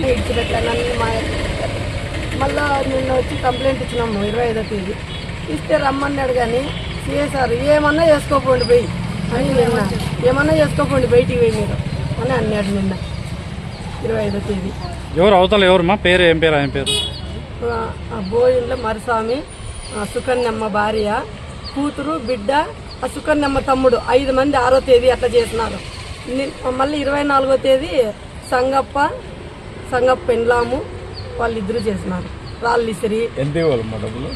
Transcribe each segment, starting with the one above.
విడిచిపెట్టానని మా నిన్న వచ్చి కంప్లైంట్ ఇచ్చినాము ఇరవై ఐదో తేదీ. ఇస్తే రమ్మన్నాడు కానీ సిఏ సార్ ఏమన్నా చేసుకోకండి పోయి. అని నిన్న ఏమన్నా చేసుకోకండి బయటికి పోయి మీరు అని అన్నాడు నిన్న ఇరవై ఐదో తేదీ. ఎవరు అవతల ఎవరు మా పేరు ఏం పేరు ఆయన పేరు? భోజనంలో మరుస్వామి సుకన్యమ్మ భార్య కూతురు బిడ్డ సుకన్యమ్మ తమ్ముడు ఐదు మంది ఆరో తేదీ అట్లా చేసినారు. మళ్ళీ ఇరవై నాలుగో తేదీ సంగప్ప సంగప్ప పెండ్లాము వాళ్ళిద్దరూ చేసినారు. రాళ్ళు ఇసిరి ఎంత ఇవ్వాలి మా డబ్బులు?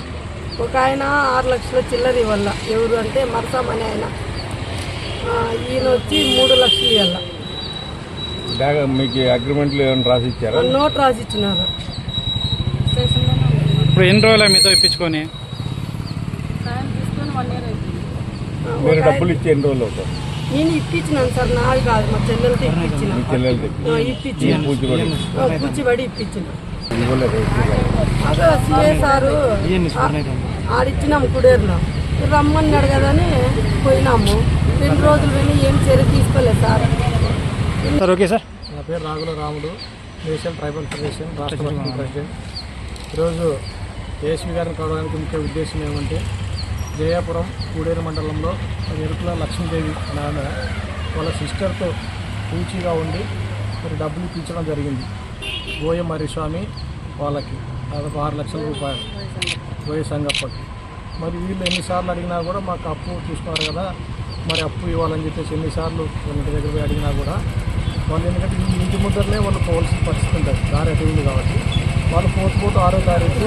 ఒక ఆయన ఆరు లక్షల చిల్లర వల్ల ఎవరు అంటే మరసాం అనే ఆయన. ఈయన వచ్చి మూడు లక్షలు ఇవ్వాల. బ్యాగ్ మీకు అగ్రిమెంట్లు ఏమైనా రాసి ఇచ్చారా నోట్ రాసి ఇచ్చినారు ఇప్పుడు ఎన్ని రోజులు మీతో ఇప్పించుకొని? మీరు డబ్బులు ఇచ్చి ఎన్ని రోజులు అవుతారు? నేను ఇప్పించినాను సార్ నాది కాదు మా చెల్లెలతో ఇప్పించిన ఇప్పించిన కూర్చిబడి ఇప్పించిన అదే సిఏ సారు ఆడిచ్చినాము కుడేరులో. రమ్మన్నాడు కదా అని పోయినాము. రెండు రోజులు విని ఏం చర్య తీసుకోలేదు సార్. Sir okay sir. నా పేరు Ragula Ramudu national tribal federation రాష్ట్ర ప్రెసిడెంట్. ఈరోజు ఏఎస్వి గారిని కలవడానికి ముఖ్య ఉద్దేశం ఏమంటే జయాపురం కూడేరు మండలంలో ఎరుకుల లక్ష్మీదేవి నాన్న వాళ్ళ సిస్టర్తో పూచీగా ఉండి మరి డబ్బులు ఇప్పించడం జరిగింది. గోయ మరిస్వామి వాళ్ళకి దాదాపు ఆరు లక్షల రూపాయలు. గోయ సంగప్పకి. మరి వీళ్ళు ఎన్నిసార్లు అడిగినా కూడా మాకు అప్పు తీసుకున్నారు కదా మరి అప్పు ఇవ్వాలని చెప్పేసి ఎన్నిసార్లు ఇంటి దగ్గర పోయి అడిగినా కూడా వాళ్ళు ఎందుకంటే ఈ ఇంటి ముద్దరనే వాళ్ళు పోవాల్సిన పరిస్థితి ఉంటుంది. దారి అటు కాబట్టి వాళ్ళు పోతు పోతూ ఆరో తారీఖు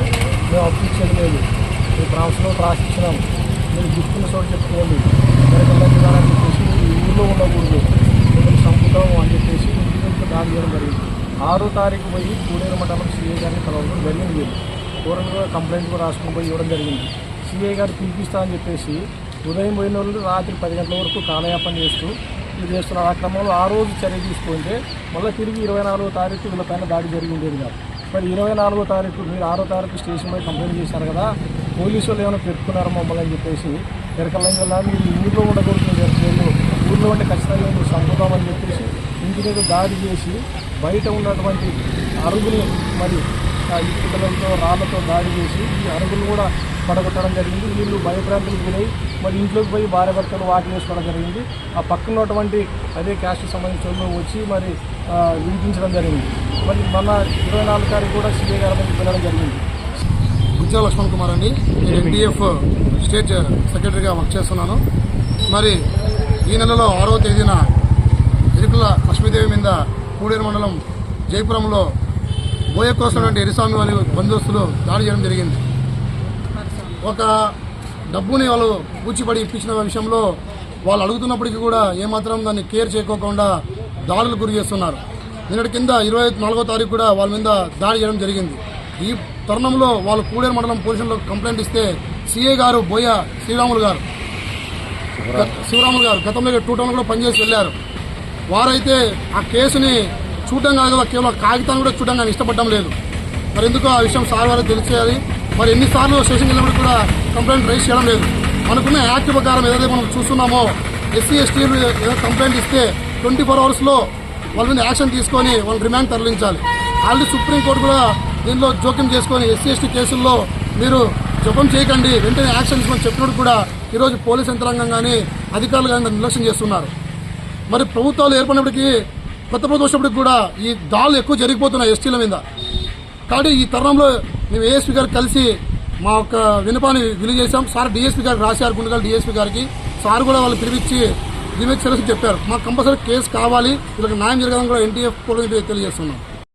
మేము అప్పు ఇచ్చేది లేదు. ఈ ప్రాంతంలో రాసి మీరు గుర్తున్న చోటు చెప్పుకోండి. ఎక్కడికి వెళ్ళాలని చెప్పేసి ఈ ఊళ్ళో ఉండకూడదు. మిమ్మల్ని చంపుతాము అని చెప్పేసి ఇంటికి దాడి చేయడం జరిగింది. ఆరో తారీఖు పోయి కూడేరు మండలం సీఏ గారిని కలవడం జరిగింది. వీళ్ళు దూరంగా కంప్లైంట్ కూడా రాసుకుని పోయి ఇవ్వడం జరిగింది. సీఏ గారు పిలిపిస్తా అని చెప్పేసి ఉదయం పోయిన వాళ్ళు రాత్రి పది గంటల వరకు కాలయాపన చేస్తూ ఇది చేస్తున్నారు ఆ క్రమంలో ఆ రోజు చర్య తీసుకుంటే మళ్ళీ తిరిగి ఇరవై నాలుగో తారీఖు వీళ్ళపైన దాడి జరిగి ఉండేది కాదు. మరి ఇరవై నాలుగో తారీఖు మీరు ఆరో తారీఖు స్టేషన్ పై కంప్లైంట్ చేశారు కదా. పోలీసు వాళ్ళు ఏమైనా పెట్టుకున్నారో మమ్మల్ని అని చెప్పేసి? ఎరకల్లం వల్ల మీరు ఊళ్ళో ఉండకూడదు మీరు ఊళ్ళో ఉంటే ఖచ్చితంగా మీరు చంపుతామని చెప్పేసి ఇంటి మీద దాడి చేసి బయట ఉన్నటువంటి అరుగుని మరి ఇటుకలతో రాళ్ళతో దాడి చేసి ఈ అరుగులు కూడా పడగొట్టడం జరిగింది. వీళ్ళు భయభ్రాంతులకు గురై మరి ఇంట్లోకి పోయి భార్య భర్తలు వాకి వేసుకోవడం జరిగింది. ఆ పక్కన ఉన్నటువంటి అదే క్యాస్ట్ సంబంధించిన వచ్చి మరి వినిపించడం జరిగింది. మరి మన ఇరవై నాలుగు తారీఖు కూడా సీఏ గారి వెళ్ళడం జరిగింది. గుజ్జా లక్ష్మణ్ కుమార్ అండి. నేను ఎన్డీఎఫ్ స్టేట్ సెక్రటరీగా వర్క్ చేస్తున్నాను. మరి ఈ నెలలో ఆరో తేదీన ఇరుకుల లక్ష్మీదేవి మీద కూడేరు మండలం జయపురంలో బోయకు వస్తున్నటువంటి ఎరిస్వామి వారి బందోస్తులు దాడి చేయడం జరిగింది. ఒక డబ్బుని వాళ్ళు పూచిపడి ఇప్పించిన విషయంలో వాళ్ళు అడుగుతున్నప్పటికీ కూడా ఏమాత్రం దాన్ని కేర్ చేయకోకుండా దాడులు గురి చేస్తున్నారు. నిన్నటి కింద ఇరవై నాలుగో తారీఖు కూడా వాళ్ళ మీద దాడి చేయడం జరిగింది. ఈ తరుణంలో వాళ్ళు కూడేరు మండలం పోలీసులకు కంప్లైంట్ ఇస్తే సీఏ గారు బోయ శ్రీరాములు గారు శివరాములు గారు గతంలో టూ టౌన్ కూడా పనిచేసి వెళ్ళారు. వారైతే ఆ కేసుని చూడడం కాదు కదా, కేవలం కాగితాన్ని కూడా చూడడం కానీ ఇష్టపడడం లేదు. మరి ఎందుకు ఆ విషయం సార్ వారికి తెలిసేయాలి మరి ఎన్నిసార్లు స్టేషన్కి వెళ్ళినప్పుడు కూడా కంప్లైంట్ రైజ్ చేయడం లేదు. మనకున్న యాక్ట్ ప్రకారం ఏదైతే మనం చూస్తున్నామో ఎస్సీ ఎస్టీలు ఏదో కంప్లైంట్ ఇస్తే ట్వంటీ ఫోర్ అవర్స్లో వాళ్ళ మీద యాక్షన్ తీసుకొని వాళ్ళని రిమాండ్ తరలించాలి. ఆల్రెడీ సుప్రీంకోర్టు కూడా దీనిలో జోక్యం చేసుకొని ఎస్సీ ఎస్టీ కేసుల్లో మీరు జపం చేయకండి వెంటనే యాక్షన్ తీసుకొని చెప్పినప్పుడు కూడా ఈరోజు పోలీస్ యంత్రాంగం కానీ అధికారులు కానీ నిర్లక్ష్యం చేస్తున్నారు. మరి ప్రభుత్వాలు ఏర్పడినప్పటికీ కొత్త ప్రభుత్వం వచ్చినప్పటికి కూడా ఈ దాళ్ళు ఎక్కువ జరిగిపోతున్నాయి ఎస్టీల మీద. కాబట్టి ఈ తరుణంలో మేము ఏఎస్పీ గారు కలిసి మా యొక్క వినపాన్ని విలుచేసాం సార్ డిఎస్పీ గారికి రాశారు గుండెగారు డిఎస్పీ గారికి. సార్ కూడా వాళ్ళు పిలిపించి దీని మీద చెప్పారు. మాకు కంపల్సరీ కేసు కావాలి వీళ్ళకి న్యాయం జరగడం కూడా ఎన్టీఎఫ్ కూడా తెలియజేస్తున్నాం.